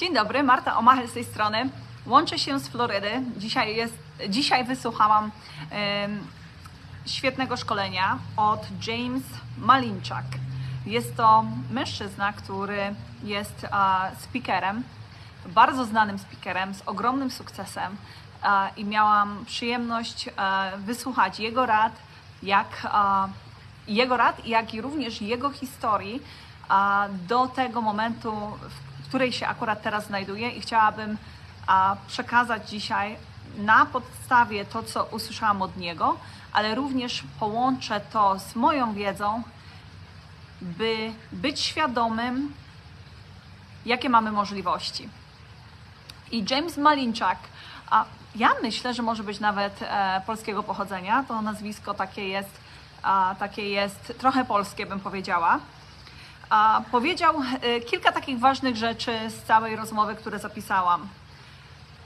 Dzień dobry, Marta Omachel z tej strony. Łączę się z Florydy. Dzisiaj, jest, dzisiaj wysłuchałam świetnego szkolenia od James Malinczak. Jest to mężczyzna, który jest a, speakerem, bardzo znanym speakerem, z ogromnym sukcesem i miałam przyjemność a, wysłuchać jego rad, jak jego rad, jak i również jego historii do tego momentu, w której się akurat teraz znajduję i chciałabym przekazać dzisiaj na podstawie to, co usłyszałam od niego, ale również połączę to z moją wiedzą, by być świadomym, jakie mamy możliwości. I James Malinczak, a ja myślę, że może być nawet e, polskiego pochodzenia. To nazwisko takie jest, a, takie jest trochę polskie, bym powiedziała. A, powiedział e, kilka takich ważnych rzeczy z całej rozmowy, które zapisałam.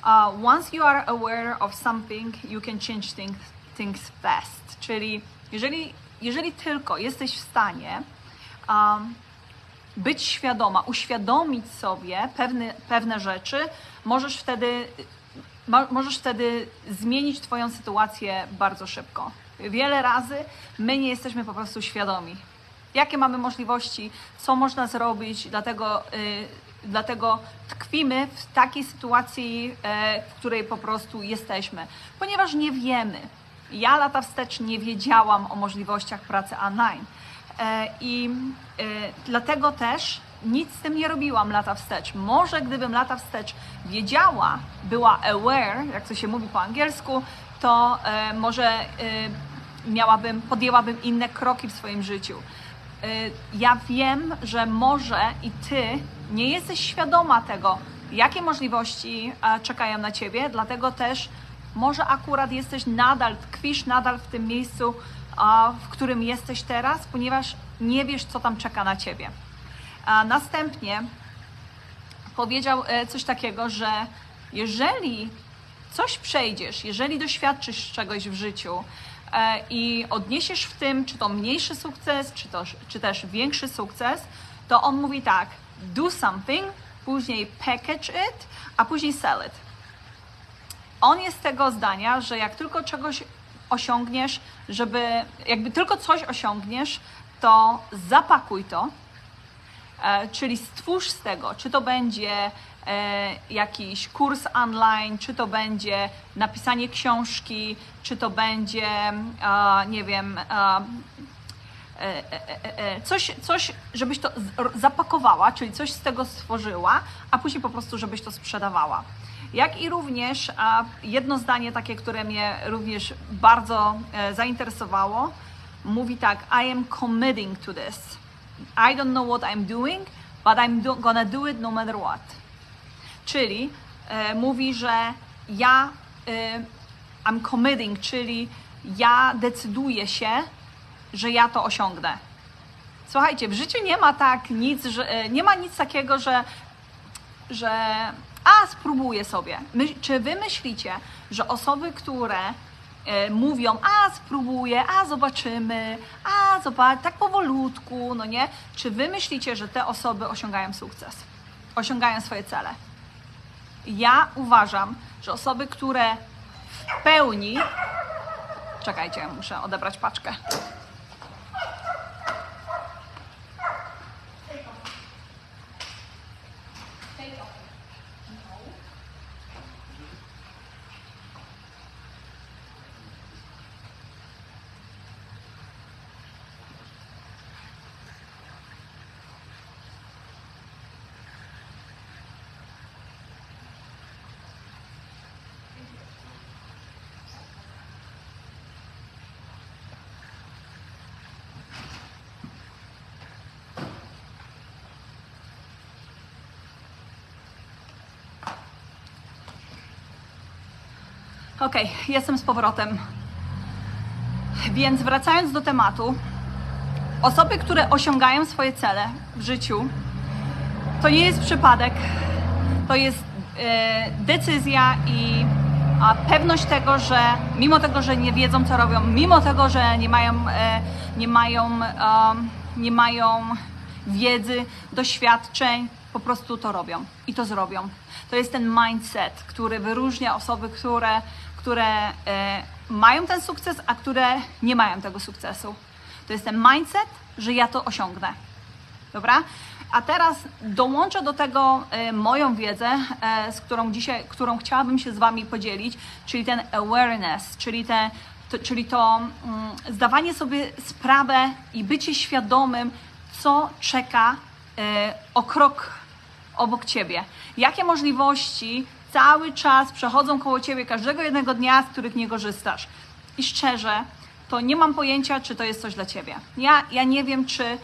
Uh, once you are aware of something, you can change things, things fast. Czyli jeżeli, jeżeli tylko jesteś w stanie um, być świadoma, uświadomić sobie pewne, pewne rzeczy, możesz wtedy, mo, możesz wtedy zmienić Twoją sytuację bardzo szybko. Wiele razy my nie jesteśmy po prostu świadomi. Jakie mamy możliwości, co można zrobić, dlatego, y, dlatego tkwimy w takiej sytuacji, e, w której po prostu jesteśmy, ponieważ nie wiemy. Ja lata wstecz nie wiedziałam o możliwościach pracy online. E, I e, dlatego też nic z tym nie robiłam lata wstecz. Może gdybym lata wstecz wiedziała, była aware, jak to się mówi po angielsku, to e, może miałabym, podjęłabym inne kroki w swoim życiu. E, Ja wiem, że może i ty nie jesteś świadoma tego, jakie możliwości e, czekają na ciebie, dlatego też może akurat jesteś nadal, tkwisz nadal w tym miejscu, w którym jesteś teraz, ponieważ nie wiesz, co tam czeka na ciebie. Następnie powiedział e, coś takiego, że jeżeli coś przejdziesz, jeżeli doświadczysz czegoś w życiu i odniesiesz w tym, czy to mniejszy sukces, czy, to, czy też większy sukces, to on mówi tak: do something, później package it, a później sell it. On jest tego zdania, że jak tylko czegoś osiągniesz, żeby jakby tylko coś osiągniesz, to zapakuj to, e, czyli stwórz z tego, czy to będzie e, jakiś kurs online, czy to będzie napisanie książki, czy to będzie, e, nie wiem, e, e, e, e, coś, coś, żebyś to zapakowała, czyli coś z tego stworzyła, a później po prostu, żebyś to sprzedawała. Jak i również jedno zdanie takie, które mnie również bardzo e, zainteresowało, mówi tak: I am committing to this. I don't know what I'm doing, but I'm do, gonna do it no matter what. Czyli e, mówi, że ja e, I'm committing, czyli ja decyduję się, że ja to osiągnę. Słuchajcie, w życiu nie ma tak nic, że, e, nie ma nic takiego, że, że a spróbuję sobie. My, czy wy myślicie, że osoby, które e, mówią, a spróbuję, a zobaczymy, a zobacz, tak powolutku, no nie? Czy wy myślicie, że te osoby osiągają sukces? Osiągają swoje cele? Ja uważam, że osoby, które w pełni. Czekajcie, muszę odebrać paczkę. Okej, jestem z powrotem. Więc wracając do tematu, osoby, które osiągają swoje cele w życiu, to nie jest przypadek, to jest e, decyzja i a, pewność tego, że mimo tego, że nie wiedzą, co robią, mimo tego, że nie mają, e, nie mają, nie mają wiedzy, doświadczeń, po prostu to robią i to zrobią. To jest ten mindset, który wyróżnia osoby, które, które e, mają ten sukces, a które nie mają tego sukcesu. To jest ten mindset, że ja to osiągnę. Dobra? A teraz dołączę do tego e, moją wiedzę, e, z którą dzisiaj, którą chciałabym się z Wami podzielić, czyli ten awareness, czyli, te, to, czyli to mm, zdawanie sobie sprawę i bycie świadomym, co czeka o krok obok Ciebie. Jakie możliwości cały czas przechodzą koło Ciebie każdego jednego dnia, z których nie korzystasz. I szczerze, to nie mam pojęcia, czy to jest coś dla Ciebie. Ja, ja nie wiem, czy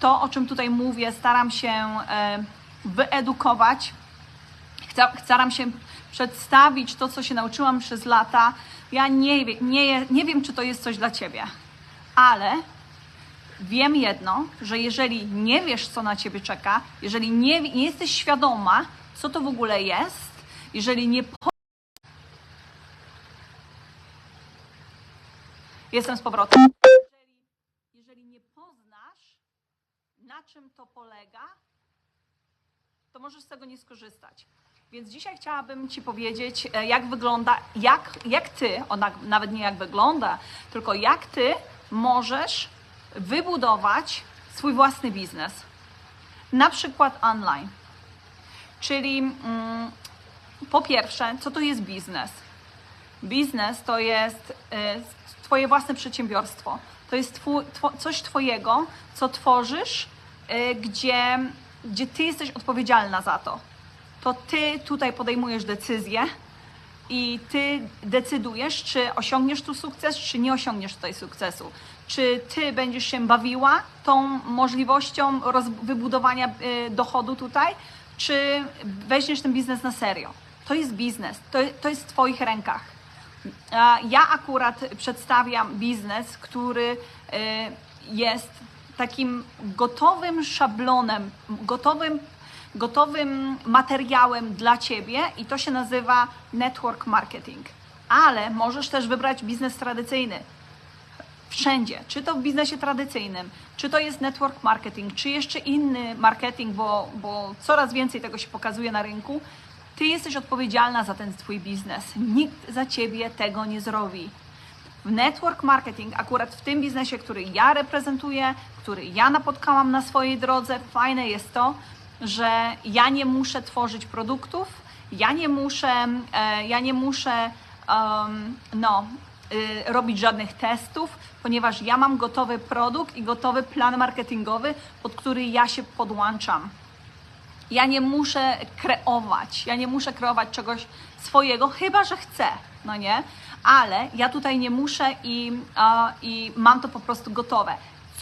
to, o czym tutaj mówię, staram się wyedukować, Chcę- staram się przedstawić to, co się nauczyłam przez lata. Ja nie, nie, nie wiem, czy to jest coś dla Ciebie, ale wiem jedno, że jeżeli nie wiesz, co na Ciebie czeka, jeżeli nie, nie jesteś świadoma, co to w ogóle jest, jeżeli nie. Jestem z powrotem. Jeżeli, jeżeli nie poznasz, na czym to polega, to możesz z tego nie skorzystać. Więc dzisiaj chciałabym Ci powiedzieć, e, jak wygląda, jak, jak Ty, ona nawet nie jak wygląda, tylko jak Ty możesz wybudować swój własny biznes. Na przykład online. Czyli mm, po pierwsze, co to jest biznes? Biznes to jest e, Twoje własne przedsiębiorstwo. To jest two, coś Twojego, co tworzysz, e, gdzie, gdzie Ty jesteś odpowiedzialna za to. To Ty tutaj podejmujesz decyzję i Ty decydujesz, czy osiągniesz tu sukces, czy nie osiągniesz tutaj sukcesu. Czy Ty będziesz się bawiła tą możliwością wybudowania e, dochodu tutaj, czy weźmiesz ten biznes na serio. To jest biznes, to, to jest w Twoich rękach. Ja akurat przedstawiam biznes, który e, jest takim gotowym szablonem, gotowym, gotowym materiałem dla Ciebie i to się nazywa network marketing. Ale możesz też wybrać biznes tradycyjny. Wszędzie, czy to w biznesie tradycyjnym, czy to jest network marketing, czy jeszcze inny marketing, bo, bo coraz więcej tego się pokazuje na rynku, ty jesteś odpowiedzialna za ten twój biznes. Nikt za ciebie tego nie zrobi. W network marketing, akurat w tym biznesie, który ja reprezentuję, który ja napotkałam na swojej drodze, fajne jest to, że ja nie muszę tworzyć produktów, ja nie muszę, e, ja nie muszę um, no, robić żadnych testów, ponieważ ja mam gotowy produkt i gotowy plan marketingowy, pod który ja się podłączam. Ja nie muszę kreować, ja nie muszę kreować czegoś swojego, chyba że chcę, no nie? Ale ja tutaj nie muszę i, i mam to po prostu gotowe.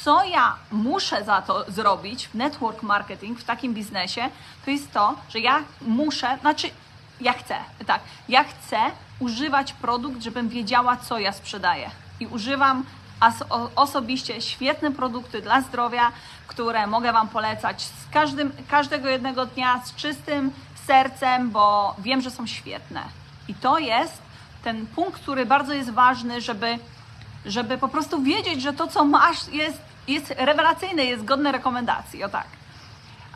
Co ja muszę za to zrobić w network marketing, w takim biznesie, to jest to, że ja muszę, znaczy ja chcę, tak, ja chcę używać produkt, żebym wiedziała, co ja sprzedaję. I używam osobiście świetne produkty dla zdrowia, które mogę Wam polecać z każdym, każdego jednego dnia z czystym sercem, bo wiem, że są świetne. I to jest ten punkt, który bardzo jest ważny, żeby, żeby po prostu wiedzieć, że to, co masz, jest, jest rewelacyjne, jest godne rekomendacji. O tak.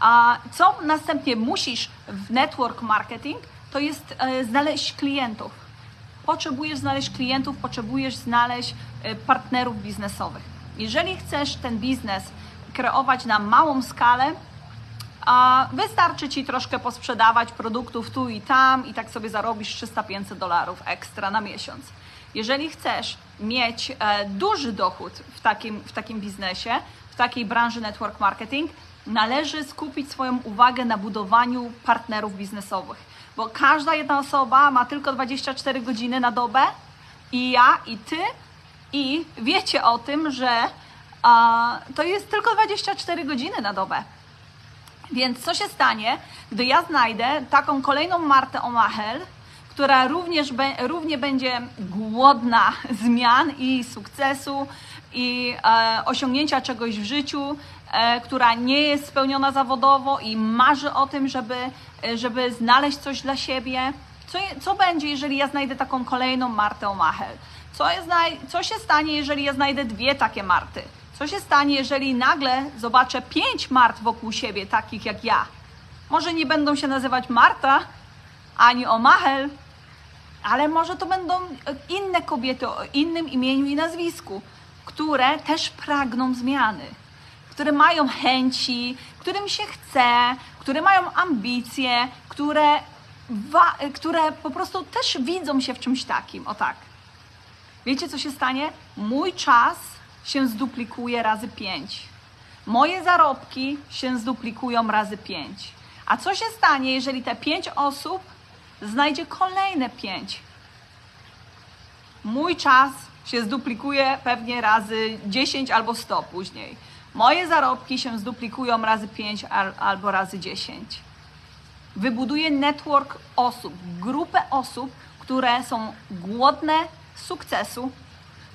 A co następnie musisz w network marketing, to jest e, znaleźć klientów. Potrzebujesz znaleźć klientów, potrzebujesz znaleźć e, partnerów biznesowych. Jeżeli chcesz ten biznes kreować na małą skalę, wystarczy Ci troszkę posprzedawać produktów tu i tam i tak sobie zarobisz 300-500 dolarów ekstra na miesiąc. Jeżeli chcesz mieć e, duży dochód w takim, w takim biznesie, w takiej branży network marketing, należy skupić swoją uwagę na budowaniu partnerów biznesowych, bo każda jedna osoba ma tylko 24 godziny na dobę i ja, i ty, i wiecie o tym, że a, to jest tylko 24 godziny na dobę. Więc co się stanie, gdy ja znajdę taką kolejną Martę Omachel, która również be, równie będzie głodna zmian i sukcesu i e, osiągnięcia czegoś w życiu, e, która nie jest spełniona zawodowo i marzy o tym, żeby, e, żeby znaleźć coś dla siebie. Co, co będzie, jeżeli ja znajdę taką kolejną Martę Omachel? Co, je znaj- co się stanie, jeżeli ja znajdę dwie takie Marty? Co się stanie, jeżeli nagle zobaczę pięć Mart wokół siebie, takich jak ja? Może nie będą się nazywać Marta ani Omachel, ale może to będą inne kobiety o innym imieniu i nazwisku, które też pragną zmiany, które mają chęci, którym się chce, które mają ambicje, które, które po prostu też widzą się w czymś takim. O tak. Wiecie, co się stanie? Mój czas się zduplikuje razy 5. Moje zarobki się zduplikują razy 5. A co się stanie, jeżeli te 5 osób znajdzie kolejne 5? Mój czas się zduplikuje pewnie razy 10 albo 100 później. Moje zarobki się zduplikują razy 5 al- albo razy 10 wybuduje network osób, grupę osób, które są głodne sukcesu,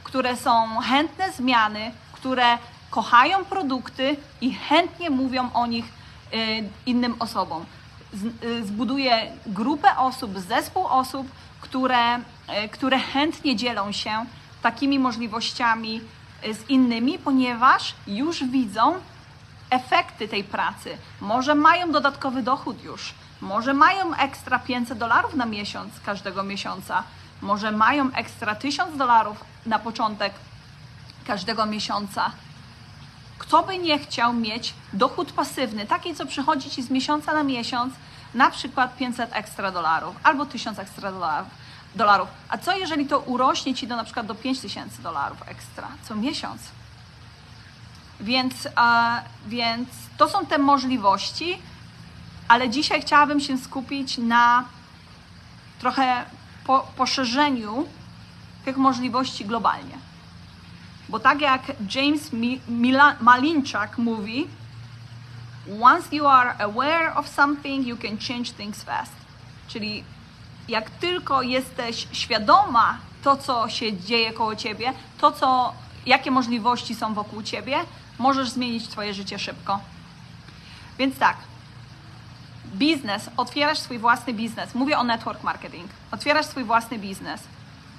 które są chętne zmiany, które kochają produkty i chętnie mówią o nich y, innym osobom. Y, zbuduje grupę osób, zespół osób, które, y, które chętnie dzielą się takimi możliwościami y, z innymi, ponieważ już widzą, efekty tej pracy. Może mają dodatkowy dochód już, może mają ekstra 500 dolarów na miesiąc każdego miesiąca, może mają ekstra 1000 dolarów na początek każdego miesiąca. Kto by nie chciał mieć dochód pasywny, taki co przychodzi ci z miesiąca na miesiąc, na przykład 500 ekstra dolarów albo 1000 ekstra dolarów. Dolarów. A co jeżeli to urośnie ci do na przykład do 5000 dolarów ekstra co miesiąc? Więc, e, więc to są te możliwości, ale dzisiaj chciałabym się skupić na trochę po, poszerzeniu tych możliwości globalnie. Bo tak jak James Mi, Mila, Malinczak mówi, once you are aware of something, you can change things fast. Czyli jak tylko jesteś świadoma to, co się dzieje koło ciebie, to, co, jakie możliwości są wokół ciebie, możesz zmienić twoje życie szybko. Więc tak, biznes, otwierasz swój własny biznes. Mówię o network marketing. Otwierasz swój własny biznes.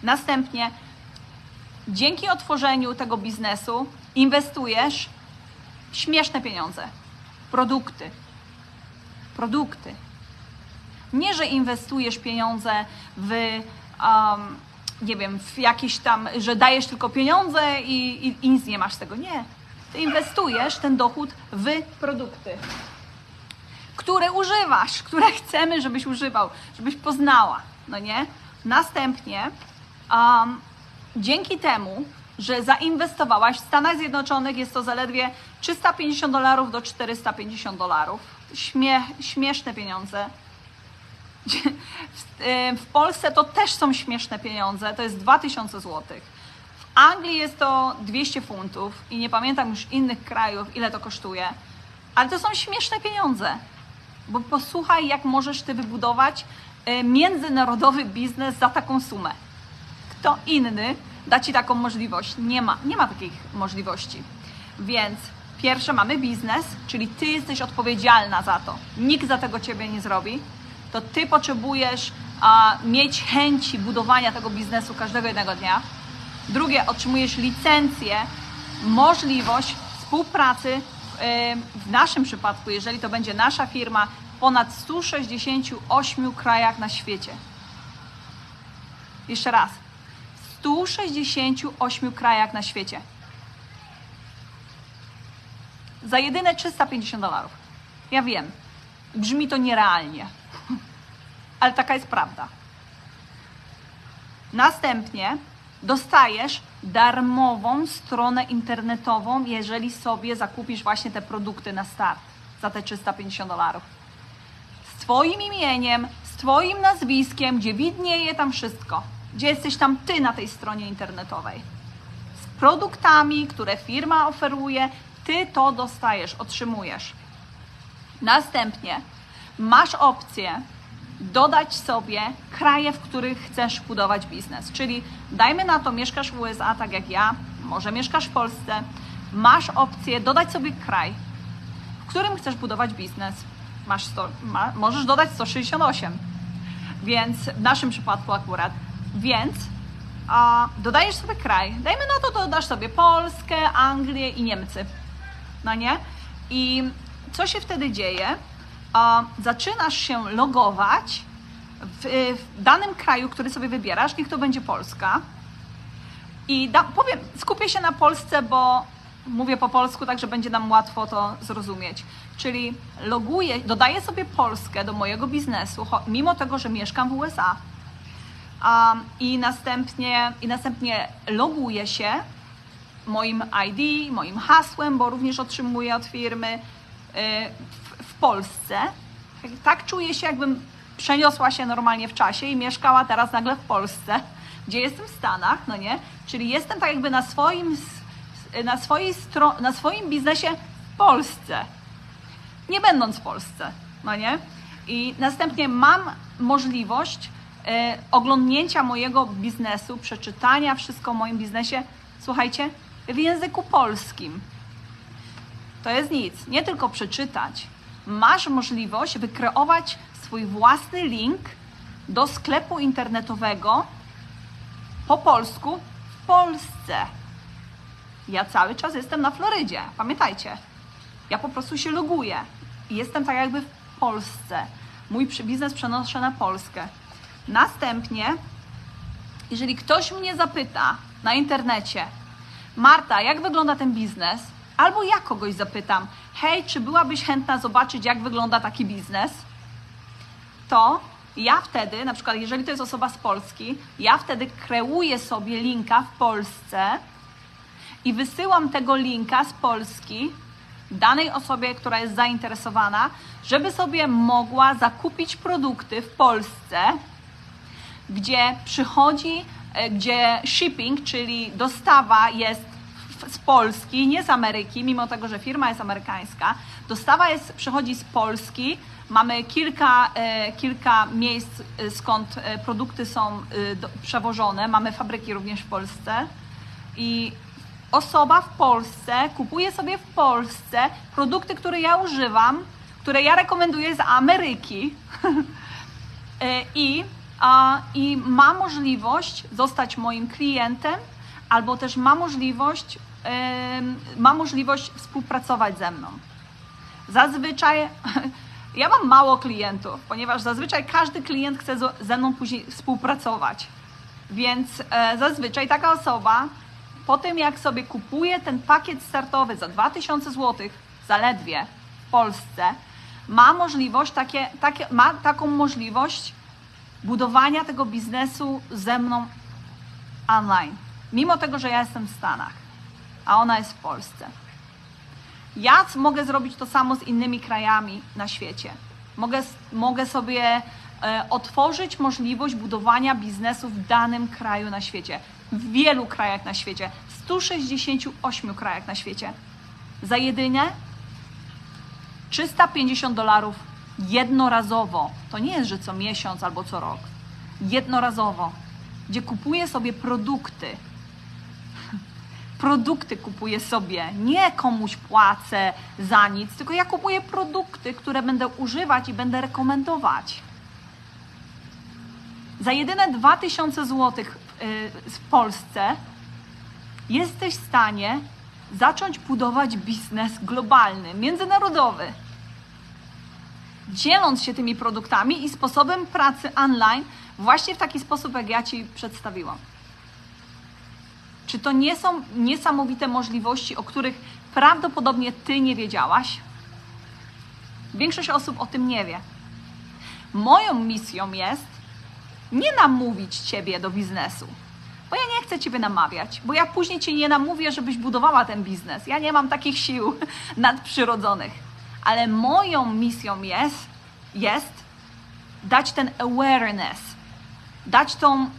Następnie dzięki otworzeniu tego biznesu inwestujesz śmieszne pieniądze, produkty. Produkty. Nie, że inwestujesz pieniądze w, um, nie wiem, w jakieś tam, że dajesz tylko pieniądze i, i, i nic nie masz z tego. Nie. Ty inwestujesz ten dochód w produkty, które używasz, które chcemy, żebyś używał, żebyś poznała, no nie? Następnie, um, dzięki temu, że zainwestowałaś w Stanach Zjednoczonych, jest to zaledwie 350 dolarów do 450 dolarów. Śmie, śmieszne pieniądze. W, Polsce to też są śmieszne pieniądze, to jest 2000 zł. W Anglii jest to 200 funtów i nie pamiętam już innych krajów, ile to kosztuje, ale to są śmieszne pieniądze. Bo posłuchaj, jak możesz ty wybudować e, międzynarodowy biznes za taką sumę. Kto inny da ci taką możliwość? Nie ma, nie ma takich możliwości. Więc pierwsze mamy biznes, czyli ty jesteś odpowiedzialna za to. Nikt za tego ciebie nie zrobi. To ty potrzebujesz a, mieć chęci budowania tego biznesu każdego jednego dnia. Drugie, otrzymujesz licencję, możliwość współpracy w naszym przypadku, jeżeli to będzie nasza firma, ponad 168 krajach na świecie. Jeszcze raz. W 168 krajach na świecie. Za jedyne 350 dolarów. Ja wiem, brzmi to nierealnie, ale taka jest prawda. Następnie dostajesz darmową stronę internetową, jeżeli sobie zakupisz właśnie te produkty na start za te 350 dolarów. Z Twoim imieniem, z Twoim nazwiskiem, gdzie widnieje tam wszystko, gdzie jesteś tam Ty na tej stronie internetowej. Z produktami, które firma oferuje, Ty to dostajesz, otrzymujesz. Następnie masz opcję dodać sobie kraje, w których chcesz budować biznes. Czyli dajmy na to, mieszkasz w USA, tak jak ja, może mieszkasz w Polsce, masz opcję dodać sobie kraj, w którym chcesz budować biznes. Masz 100, ma, możesz dodać 168, więc w naszym przypadku akurat. Więc a, dodajesz sobie kraj. Dajmy na to, dodasz sobie Polskę, Anglię i Niemcy. No nie? I co się wtedy dzieje? Zaczynasz się logować w, w danym kraju, który sobie wybierasz, niech to będzie Polska. I da, powiem, skupię się na Polsce, bo mówię po polsku, także będzie nam łatwo to zrozumieć. Czyli loguję, dodaję sobie Polskę do mojego biznesu, mimo tego, że mieszkam w USA. Um, i, następnie, I następnie loguję się moim ID, moim hasłem, bo również otrzymuję od firmy y, Polsce. Tak czuję się, jakbym przeniosła się normalnie w czasie i mieszkała teraz nagle w Polsce, gdzie jestem w Stanach, no nie? Czyli jestem tak jakby na swoim, na swojej stro- na swoim biznesie w Polsce, nie będąc w Polsce, no nie? I następnie mam możliwość e, oglądnięcia mojego biznesu, przeczytania wszystko o moim biznesie, słuchajcie, w języku polskim. To jest nic, nie tylko przeczytać. Masz możliwość wykreować swój własny link do sklepu internetowego po polsku w Polsce. Ja cały czas jestem na Florydzie, pamiętajcie. Ja po prostu się loguję i jestem tak jakby w Polsce. Mój biznes przenoszę na Polskę. Następnie, jeżeli ktoś mnie zapyta na internecie, Marta, jak wygląda ten biznes? Albo ja kogoś zapytam, hej, czy byłabyś chętna zobaczyć, jak wygląda taki biznes? To ja wtedy, na przykład, jeżeli to jest osoba z Polski, ja wtedy kreuję sobie linka w Polsce i wysyłam tego linka z Polski danej osobie, która jest zainteresowana, żeby sobie mogła zakupić produkty w Polsce, gdzie przychodzi, e, gdzie shipping, czyli dostawa jest z Polski, nie z Ameryki, mimo tego, że firma jest amerykańska. Dostawa jest, przychodzi z Polski. Mamy kilka, e, kilka miejsc, e, skąd e, produkty są przewożone. Mamy fabryki również w Polsce. I osoba w Polsce kupuje sobie w Polsce produkty, które ja używam, które ja rekomenduję z Ameryki. I, a, I ma możliwość zostać moim klientem, albo też ma możliwość, ma możliwość współpracować ze mną. Zazwyczaj ja mam mało klientów, ponieważ zazwyczaj każdy klient chce ze mną później współpracować. Więc e, zazwyczaj taka osoba po tym jak sobie kupuje ten pakiet startowy za 2000 zł zaledwie w Polsce, ma możliwość takie, takie, ma taką możliwość budowania tego biznesu ze mną online. Mimo tego, że ja jestem w Stanach, a ona jest w Polsce. Ja mogę zrobić to samo z innymi krajami na świecie. Mogę, mogę sobie e, otworzyć możliwość budowania biznesu w danym kraju na świecie. W wielu krajach na świecie. W 168 krajach na świecie. Za jedynie 350 dolarów jednorazowo. To nie jest, że co miesiąc albo co rok. Jednorazowo. Gdzie kupuję sobie produkty, produkty kupuję sobie, nie komuś płacę za nic, tylko ja kupuję produkty, które będę używać i będę rekomendować. Za jedyne 2000 zł w Polsce jesteś w stanie zacząć budować biznes globalny, międzynarodowy. Dzieląc się tymi produktami i sposobem pracy online, właśnie w taki sposób, jak ja Ci przedstawiłam. Czy to nie są niesamowite możliwości, o których prawdopodobnie Ty nie wiedziałaś? Większość osób o tym nie wie. Moją misją jest nie namówić Ciebie do biznesu, bo ja nie chcę Ciebie namawiać, bo ja później Cię nie namówię, żebyś budowała ten biznes. Ja nie mam takich sił nadprzyrodzonych. Ale moją misją jest, jest dać ten awareness, dać tą,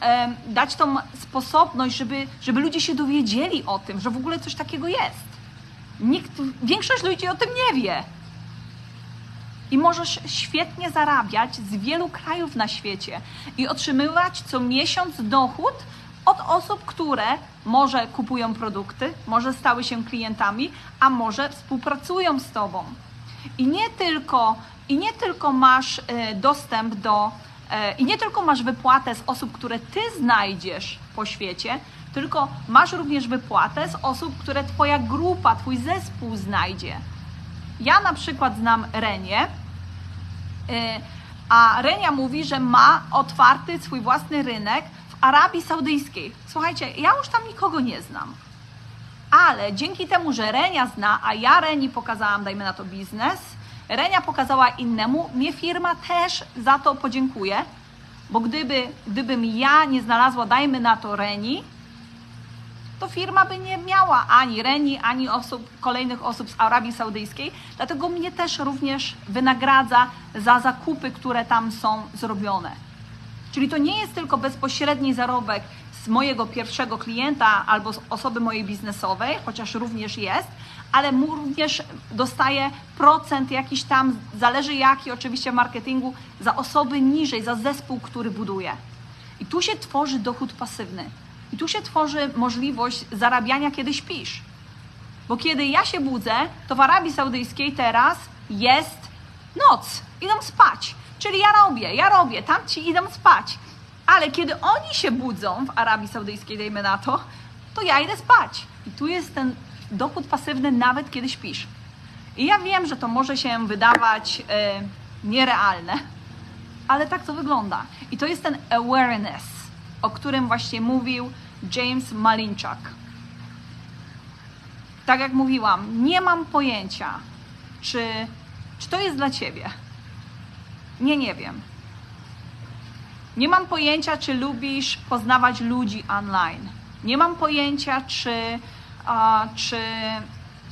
dać tą sposobność, żeby, żeby ludzie się dowiedzieli o tym, że w ogóle coś takiego jest. Nikt, większość ludzi o tym nie wie. I możesz świetnie zarabiać z wielu krajów na świecie i otrzymywać co miesiąc dochód od osób, które może kupują produkty, może stały się klientami, a może współpracują z Tobą. I nie tylko, i nie tylko masz e, dostęp do, I nie tylko masz wypłatę z osób, które ty znajdziesz po świecie, tylko masz również wypłatę z osób, które twoja grupa, twój zespół znajdzie. Ja na przykład znam Renię, y, a Renia mówi, że ma otwarty swój własny rynek w Arabii Saudyjskiej. Słuchajcie, ja już tam nikogo nie znam. Ale dzięki temu, że Renia zna, a ja Reni pokazałam, dajmy na to biznes, Renia pokazała innemu, mnie firma też za to podziękuje, bo gdyby, gdybym ja nie znalazła, dajmy na to Reni, to firma by nie miała ani Reni, ani osób, kolejnych osób z Arabii Saudyjskiej, dlatego mnie też również wynagradza za zakupy, które tam są zrobione. Czyli to nie jest tylko bezpośredni zarobek z mojego pierwszego klienta albo z osoby mojej biznesowej, chociaż również jest, ale również dostaję procent jakiś tam, zależy jaki oczywiście w marketingu, za osoby niżej, za zespół, który buduję. I tu się tworzy dochód pasywny. I tu się tworzy możliwość zarabiania, kiedy śpisz. Bo kiedy ja się budzę, to w Arabii Saudyjskiej teraz jest noc, idą spać. Czyli ja robię, ja robię, tam ci idą spać. Ale kiedy oni się budzą w Arabii Saudyjskiej, dajmy na to, to ja idę spać. I tu jest ten dochód pasywny nawet kiedy śpisz. I ja wiem, że to może się wydawać e, nierealne, ale tak to wygląda. I to jest ten awareness, o którym właśnie mówił James Malinczak. Tak jak mówiłam, nie mam pojęcia, czy, czy to jest dla ciebie. Nie, nie wiem. Nie mam pojęcia, czy lubisz poznawać ludzi online. Nie mam pojęcia, czy, a, czy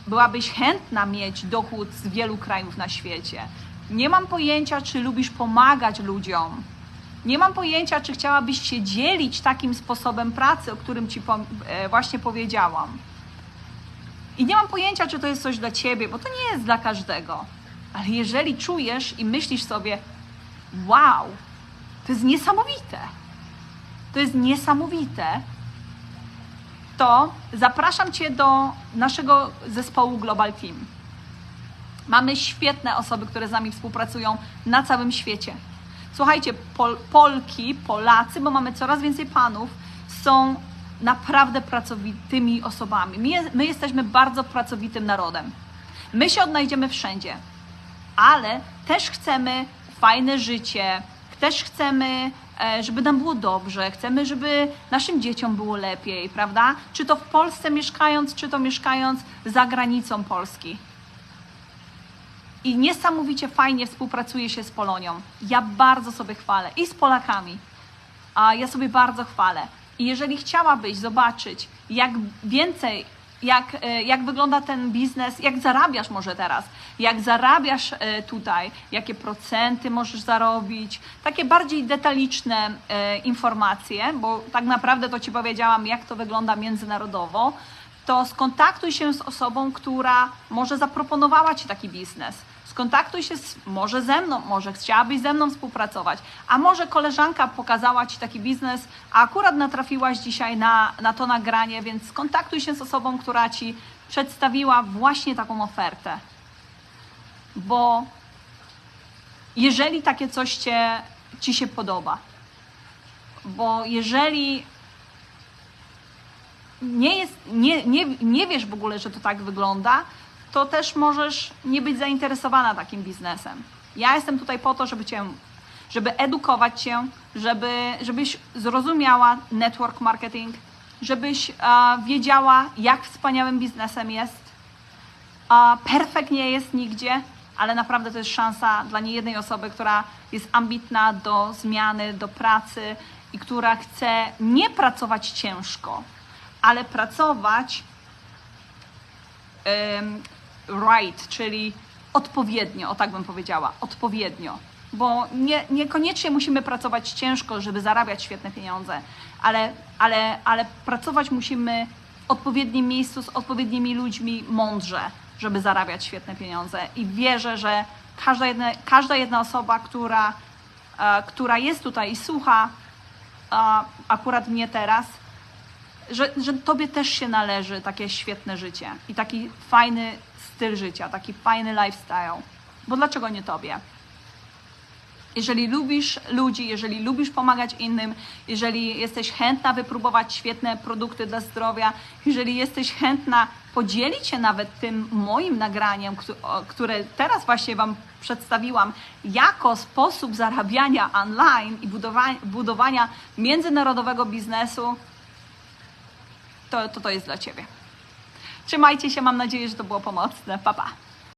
byłabyś chętna mieć dochód z wielu krajów na świecie. Nie mam pojęcia, czy lubisz pomagać ludziom. Nie mam pojęcia, czy chciałabyś się dzielić takim sposobem pracy, o którym ci e, właśnie powiedziałam. I nie mam pojęcia, czy to jest coś dla ciebie, bo to nie jest dla każdego. Ale jeżeli czujesz i myślisz sobie, wow, to jest niesamowite, to jest niesamowite, to zapraszam Cię do naszego zespołu Global Team. Mamy świetne osoby, które z nami współpracują na całym świecie. Słuchajcie, Pol Polki, Polacy, bo mamy coraz więcej panów, są naprawdę pracowitymi osobami. My, my jesteśmy bardzo pracowitym narodem. My się odnajdziemy wszędzie, ale też chcemy fajne życie, też chcemy, żeby nam było dobrze, chcemy, żeby naszym dzieciom było lepiej, prawda? Czy to w Polsce mieszkając, czy to mieszkając za granicą Polski. I niesamowicie fajnie współpracuje się z Polonią. Ja bardzo sobie chwalę i z Polakami. A ja sobie bardzo chwalę. I jeżeli chciałabyś zobaczyć, jak więcej, jak, e, jak wygląda ten biznes, jak zarabiasz może teraz, jak zarabiasz e, tutaj, jakie procenty możesz zarobić, takie bardziej detaliczne e, informacje, bo tak naprawdę to Ci powiedziałam, jak to wygląda międzynarodowo, to skontaktuj się z osobą, która może zaproponowała Ci taki biznes. Skontaktuj się z, może ze mną, może chciałabyś ze mną współpracować, a może koleżanka pokazała Ci taki biznes, a akurat natrafiłaś dzisiaj na, na to nagranie, więc skontaktuj się z osobą, która Ci przedstawiła właśnie taką ofertę. Bo jeżeli takie coś cię, Ci się podoba, bo jeżeli nie, jest, nie, nie, nie wiesz w ogóle, że to tak wygląda, to też możesz nie być zainteresowana takim biznesem. Ja jestem tutaj po to, żeby cię, żeby edukować cię, żeby, żebyś zrozumiała network marketing, żebyś e, wiedziała, jak wspaniałym biznesem jest. E, perfekt nie jest nigdzie, ale naprawdę to jest szansa dla niejednej osoby, która jest ambitna do zmiany, do pracy i która chce nie pracować ciężko, ale pracować right, czyli odpowiednio, o tak bym powiedziała, odpowiednio. Bo nie, niekoniecznie musimy pracować ciężko, żeby zarabiać świetne pieniądze, ale, ale, ale pracować musimy w odpowiednim miejscu z odpowiednimi ludźmi mądrze, żeby zarabiać świetne pieniądze. I wierzę, że każda jedna, każda jedna osoba, która, e, która jest tutaj i słucha, akurat mnie teraz, że, że tobie też się należy takie świetne życie i taki fajny styl życia, taki fajny lifestyle. Bo dlaczego nie tobie? Jeżeli lubisz ludzi, jeżeli lubisz pomagać innym, jeżeli jesteś chętna wypróbować świetne produkty dla zdrowia, jeżeli jesteś chętna podzielić się nawet tym moim nagraniem, które teraz właśnie Wam przedstawiłam, jako sposób zarabiania online i budowania międzynarodowego biznesu, to, to to jest dla Ciebie. Trzymajcie się, mam nadzieję, że to było pomocne. Pa, pa.